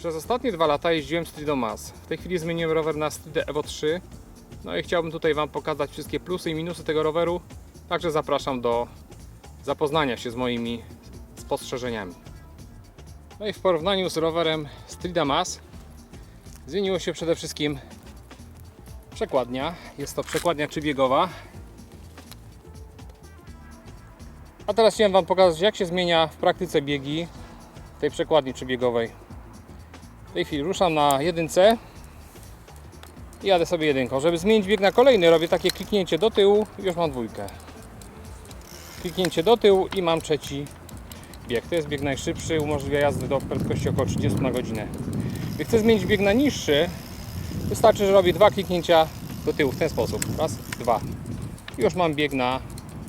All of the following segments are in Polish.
Przez ostatnie dwa lata jeździłem Strido Mass. W tej chwili zmieniłem rower na Stridę Evo 3. No i chciałbym tutaj Wam pokazać wszystkie plusy i minusy tego roweru. Także zapraszam do zapoznania się z moimi spostrzeżeniami. No i w porównaniu z rowerem Strida Mass zmieniło się przede wszystkim przekładnia. Jest to przekładnia trzybiegowa. A teraz chciałem Wam pokazać jak się zmienia w praktyce biegi tej przekładni trzybiegowej. W tej chwili ruszam na jedynce i jadę sobie jedynką. Żeby zmienić bieg na kolejny robię takie kliknięcie do tyłu już mam dwójkę. Kliknięcie do tyłu i mam trzeci bieg. To jest bieg najszybszy, umożliwia jazdę do prędkości około 30 na godzinę. Gdy chcę zmienić bieg na niższy, wystarczy, że robię dwa kliknięcia do tyłu w ten sposób. Raz, dwa. I już mam bieg na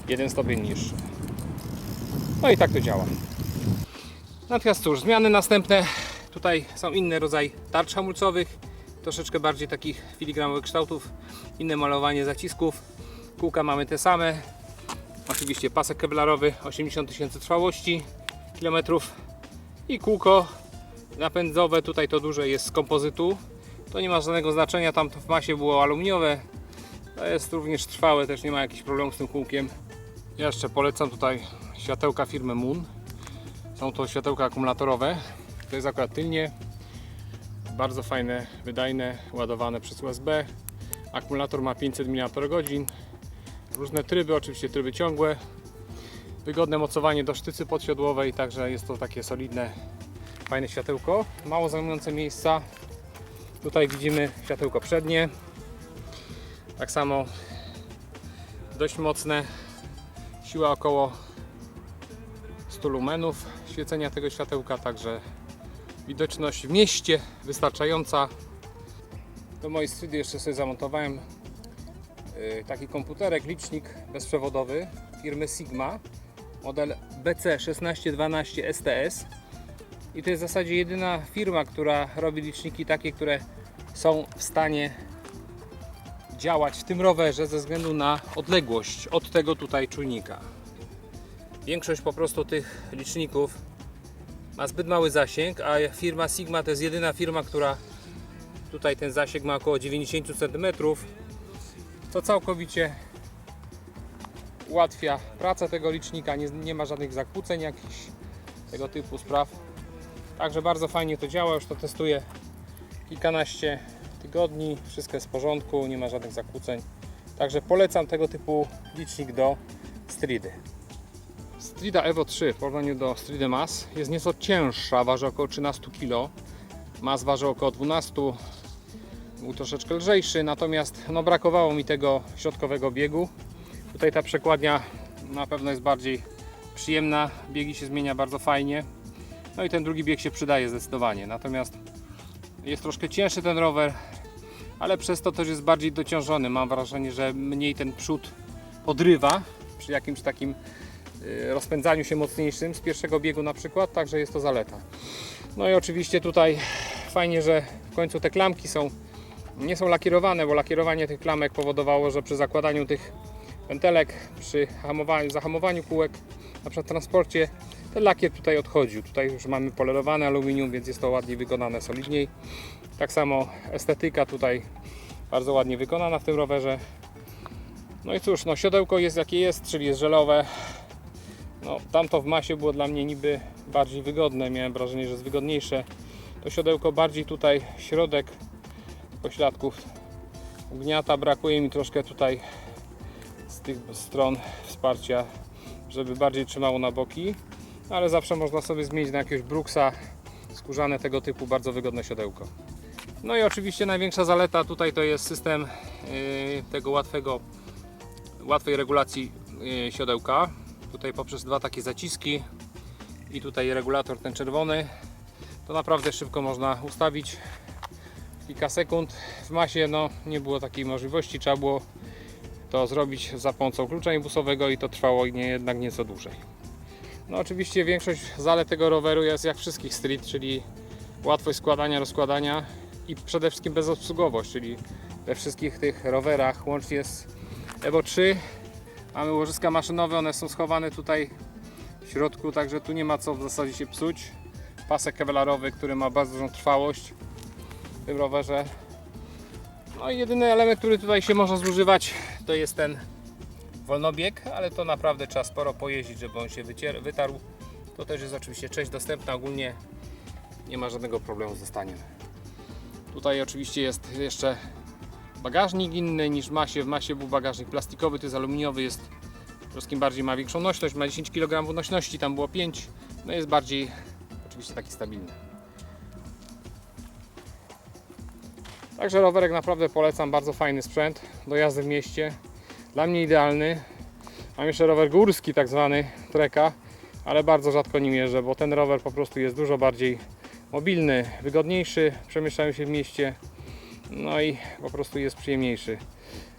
jeden stopień niższy. No i tak to działa. Natomiast cóż, zmiany następne. Tutaj są inny rodzaj tarcz hamulcowych, troszeczkę bardziej takich filigramowych kształtów, inne malowanie zacisków. Kółka mamy te same. Oczywiście pasek kevlarowy 80 tysięcy trwałości kilometrów i kółko napędowe, tutaj to duże jest z kompozytu. To nie ma żadnego znaczenia, tam w masie było aluminiowe. To jest również trwałe, też nie ma jakichś problemów z tym kółkiem. Jeszcze polecam tutaj światełka firmy Moon. Są to światełka akumulatorowe. To jest akurat tylnie. Bardzo fajne, wydajne, ładowane przez USB. Akumulator ma 500 mAh. Różne tryby, oczywiście tryby ciągłe. Wygodne mocowanie do sztycy podsiodłowej, także jest to takie solidne, fajne światełko. Mało zajmujące miejsca. Tutaj widzimy światełko przednie. Tak samo dość mocne. Siła około 100 lumenów świecenia tego światełka, także widoczność w mieście wystarczająca. Do mojej study jeszcze sobie zamontowałem y, taki komputerek, licznik bezprzewodowy firmy Sigma, model BC1612 STS. I to jest w zasadzie jedyna firma, która robi liczniki takie, które są w stanie działać w tym rowerze ze względu na odległość od tego tutaj czujnika. Większość po prostu tych liczników ma zbyt mały zasięg, a firma Sigma to jest jedyna firma, która tutaj ten zasięg ma około 90 cm. To całkowicie ułatwia pracę tego licznika, nie, nie ma żadnych zakłóceń jakichś tego typu spraw. Także bardzo fajnie to działa, już to testuję kilkanaście tygodni, wszystko jest w porządku, nie ma żadnych zakłóceń. Także polecam tego typu licznik do Stridy. Strida Evo 3 w porównaniu do Stridy Mass jest nieco cięższa, waży około 13 kg. Mass waży około 12 był troszeczkę lżejszy, natomiast no, brakowało mi tego środkowego biegu. Tutaj ta przekładnia na pewno jest bardziej przyjemna, biegi się zmienia bardzo fajnie. No i ten drugi bieg się przydaje zdecydowanie. Natomiast jest troszkę cięższy ten rower, ale przez to też jest bardziej dociążony. Mam wrażenie, że mniej ten przód podrywa przy jakimś takim rozpędzaniu się mocniejszym z pierwszego biegu na przykład, także jest to zaleta. No i oczywiście tutaj fajnie, że w końcu te klamki są nie są lakierowane, bo lakierowanie tych klamek powodowało, że przy zakładaniu tych pętelek, przy hamowaniu, zahamowaniu kółek, na przykład transporcie, ten lakier tutaj odchodził. Tutaj już mamy polerowane aluminium, więc jest to ładniej wykonane, solidniej. Tak samo estetyka tutaj bardzo ładnie wykonana w tym rowerze. No i cóż, no siodełko jest jakie jest, czyli jest żelowe. No, tamto w masie było dla mnie niby bardziej wygodne, miałem wrażenie, że jest wygodniejsze. To siodełko bardziej tutaj środek pośladków ugniata. Brakuje mi troszkę tutaj z tych stron wsparcia, żeby bardziej trzymało na boki. Ale zawsze można sobie zmienić na jakiegoś Brooksa skórzane tego typu, bardzo wygodne siodełko. No i oczywiście największa zaleta tutaj to jest system yy, tego łatwego, łatwej regulacji yy, siodełka. Tutaj poprzez dwa takie zaciski i tutaj regulator ten czerwony. To naprawdę szybko można ustawić kilka sekund. W masie no, nie było takiej możliwości, trzeba było to zrobić za pomocą klucza imbusowego i to trwało nie, jednak nieco dłużej. No oczywiście większość zalet tego roweru jest jak wszystkich street, czyli łatwość składania, rozkładania i przede wszystkim bezobsługowość, czyli we wszystkich tych rowerach łącznie z Evo 3 mamy łożyska maszynowe, one są schowane tutaj w środku, także tu nie ma co w zasadzie się psuć. pasek kevlarowy, który ma bardzo dużą trwałość w tym rowerze. No i jedyny element, który tutaj się może zużywać, to jest ten wolnobieg, ale to naprawdę trzeba sporo pojeździć, żeby on się wycier- wytarł. To też jest oczywiście część dostępna, ogólnie nie ma żadnego problemu ze staniem. Tutaj oczywiście jest jeszcze bagażnik inny niż w masie. W masie był bagażnik plastikowy, to jest aluminiowy, jest troszkę bardziej ma większą nośność, ma 10 kg nośności, tam było 5, no jest bardziej oczywiście taki stabilny. Także rowerek naprawdę polecam, bardzo fajny sprzęt do jazdy w mieście. Dla mnie idealny. Mam jeszcze rower górski, tak zwany treka, ale bardzo rzadko nim jeżdżę, bo ten rower po prostu jest dużo bardziej mobilny, wygodniejszy, przemieszczają się w mieście, no i po prostu jest przyjemniejszy.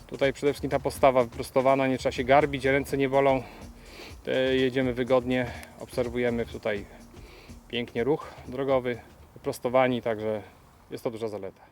Tutaj przede wszystkim ta postawa wyprostowana, nie trzeba się garbić, ręce nie bolą. Jedziemy wygodnie, obserwujemy tutaj pięknie ruch drogowy, wyprostowani, także jest to duża zaleta.